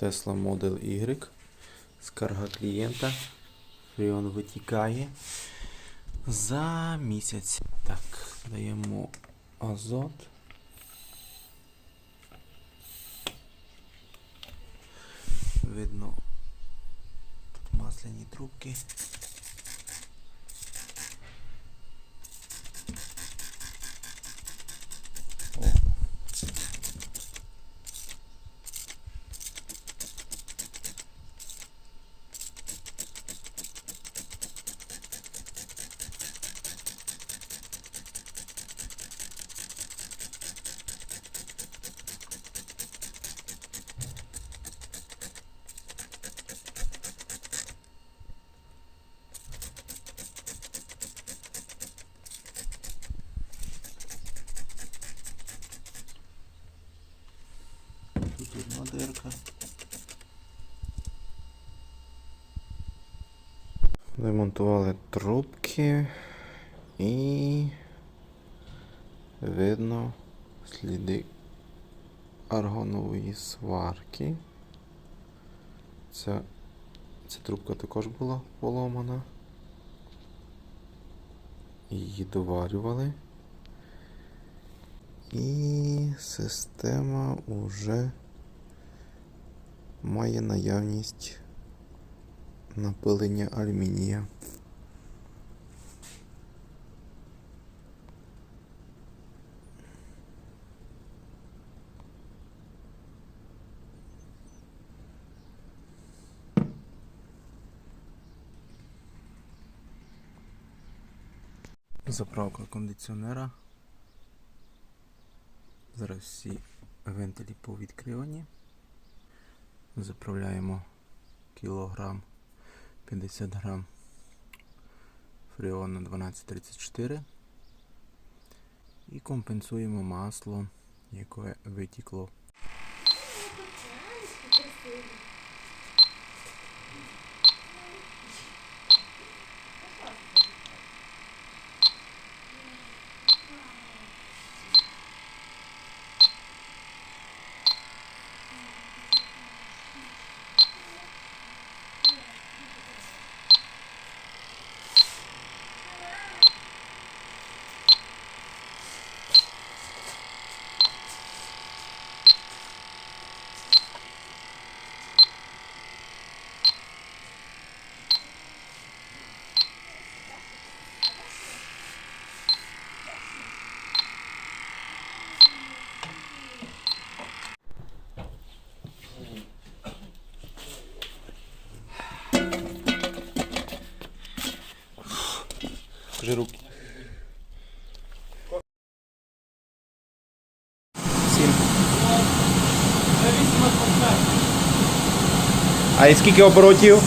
Tesla Model Y. Скарга клієнта. Фріон витікає за місяць. Так, даємо азот. Видно тут масляні трубки. Демонтували трубки і видно сліди аргонової сварки. Ця, ця трубка також була поломана. Її доварювали. І система уже має наявність напилення алюмінія. Заправка кондиціонера. Зараз всі вентилі повідкривані. Заправляємо кілограм 50 грам фреону 1234 і компенсуємо масло, яке витікло. Покажи руки. А і скільки оборотів?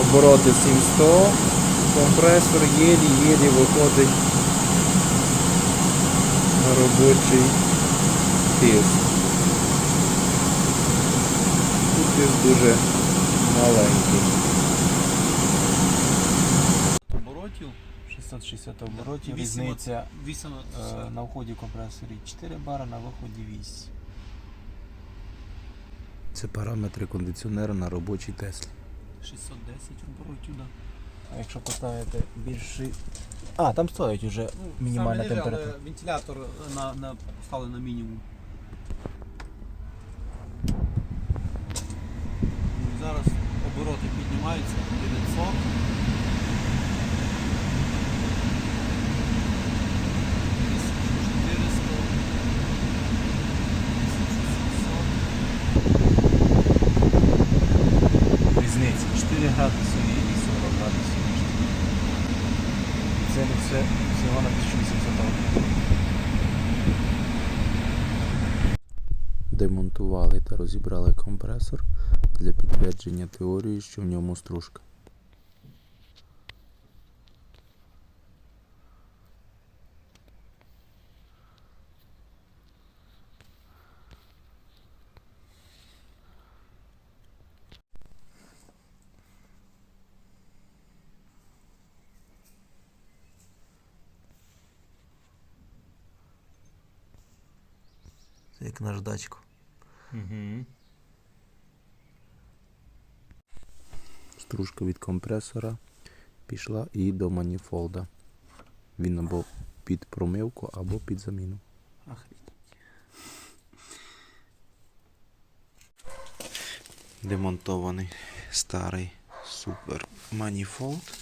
Обороти 700. Компресор єлі-єлі виходить на робочий тиск. Тут тиск дуже маленький. Оборотів 660 оборотів. Різниця е, на вході компресорі 4 бара, на виході 8. Це параметри кондиціонера на робочій Теслі. 610 оборотів, да. А якщо поставити більший. А, там стоїть уже Ну, мінімальна саме ниже, але. Вентилятор на, на, стали на мінімум. Ну, Зараз обороти піднімаються розібрали компресор для підтвердження теорії, що в ньому стружка. Як наждачку. Угу. Стружка від компресора пішла і до маніфолда. Він або під промивку, або під заміну. Демонтований старий супер маніфолд.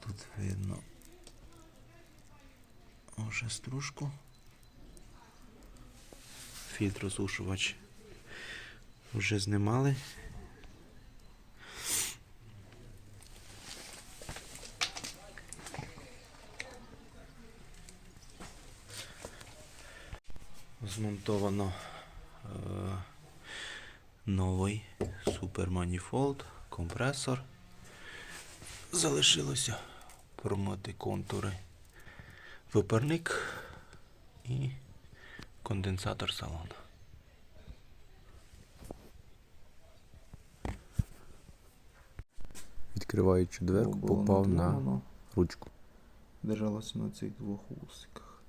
Тут видно уже стружку. Фільтрозушувач вже знімали. Змонтовано е, новий супер маніфолд, компресор. Залишилося промити контури випарник і конденсатор салону. Відкриваючи дверку, попав на ручку. Держалося на цих двох вусиках.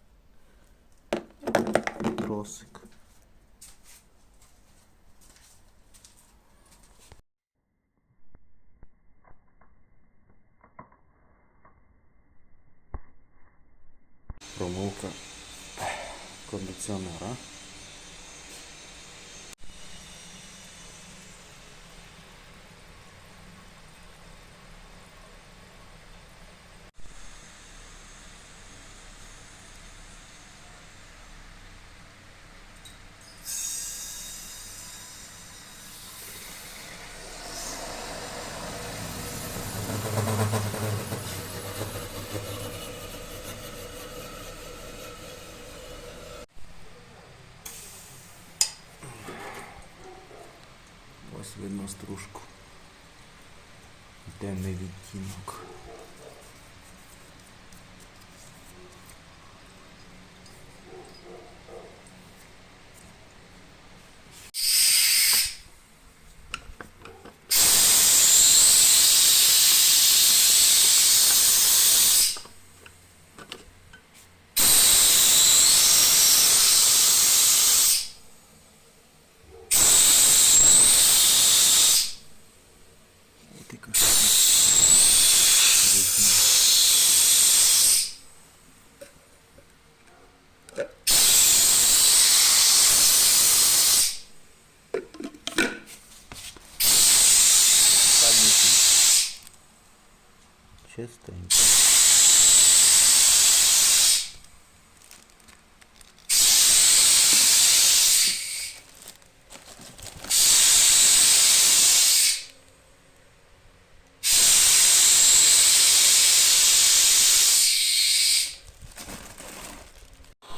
Тросик. Промивка кондиціонера. Ось видно стружку. Темний відтінок. От Чистенько.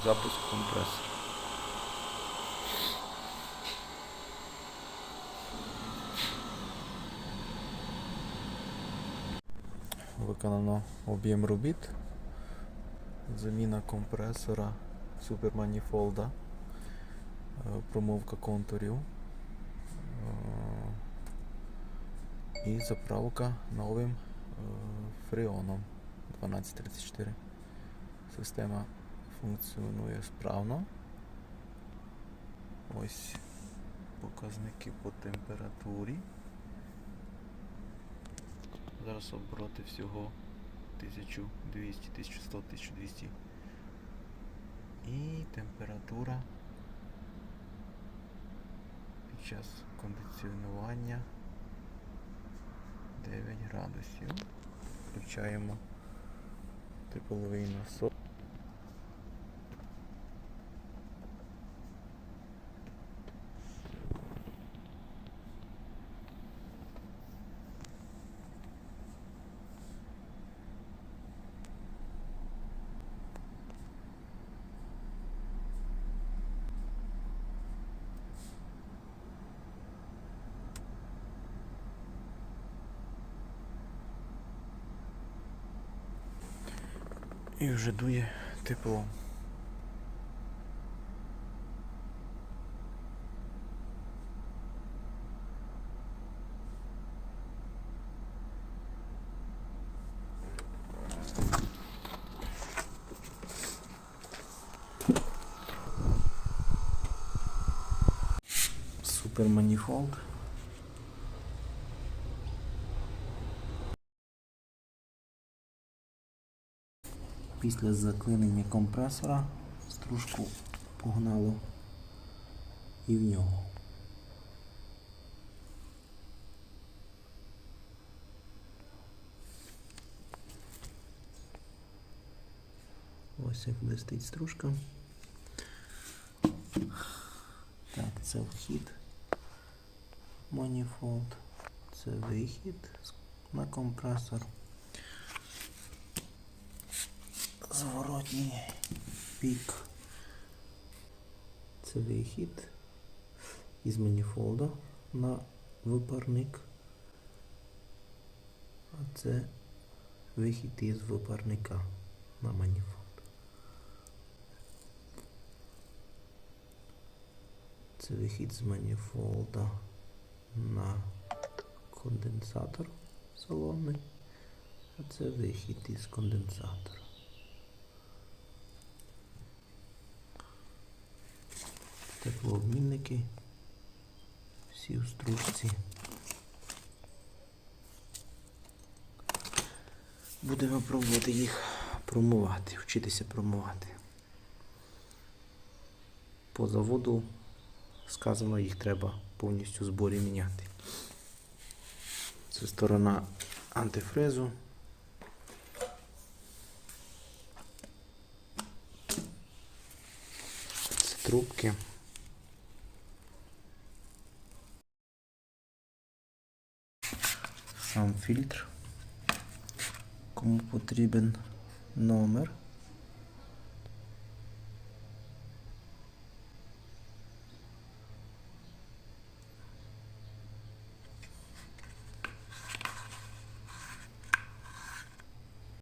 Запуск компресора. Виконано об'єм робіт. Заміна компресора суперманіфолда, промивка контурів е, і заправка новим е, фреоном 1234. Система функціонує справно. Ось показники по температурі. Зараз обороти всього 1200, 1100, 1200. І температура під час кондиціонування 9 градусів. Включаємо тепловий насос. і вже дує типу, теплом. Суперманіфолд. Після заклинення компресора стружку погнало і в нього. Ось як блистить стружка. Так, це вхід. Маніфолд. Це вихід на компресор. Зворотній бік. Це вихід із маніфолда на випарник. А це вихід із випарника на маніфолд. Це вихід з маніфолда на конденсатор салонний. А це вихід із конденсатора. Теплообмінники. Всі у стружці. Будемо пробувати їх промивати, вчитися промивати. По заводу сказано, їх треба повністю в зборі міняти. Це сторона антифризу. Це трубки. Сам фільтр. Кому потрібен номер